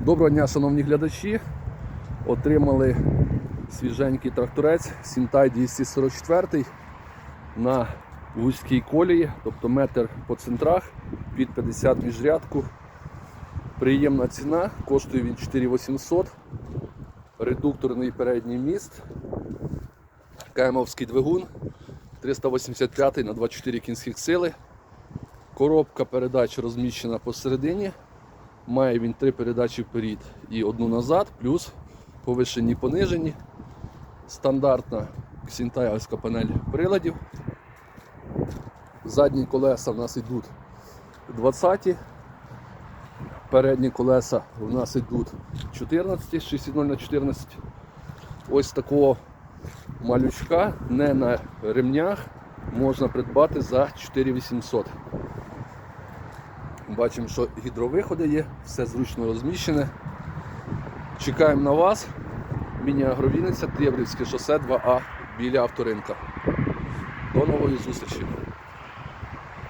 Доброго дня, шановні глядачі. Отримали свіженький тракторець Сінтай 244 на вузькій колії, тобто метр по центрах, під 50 міжрядку. Приємна ціна, коштує він 4800. Редукторний передній міст, КМовський двигун 385 на 24 кінських сили. Коробка передач розміщена посередині. Має він три передачі вперед і одну назад, плюс повишені понижені. Стандартна ксінтаївська панель приладів. Задні колеса в нас йдуть 20. Передні колеса у нас йдуть 14, 6,0 на 14. Ось такого малючка не на ремнях можна придбати за 4800. Бачимо, що гідровиходи є, все зручно розміщене. Чекаємо на вас. Міні-агровіниця, Тиврівське шосе 2А біля авторинка. До нової зустрічі!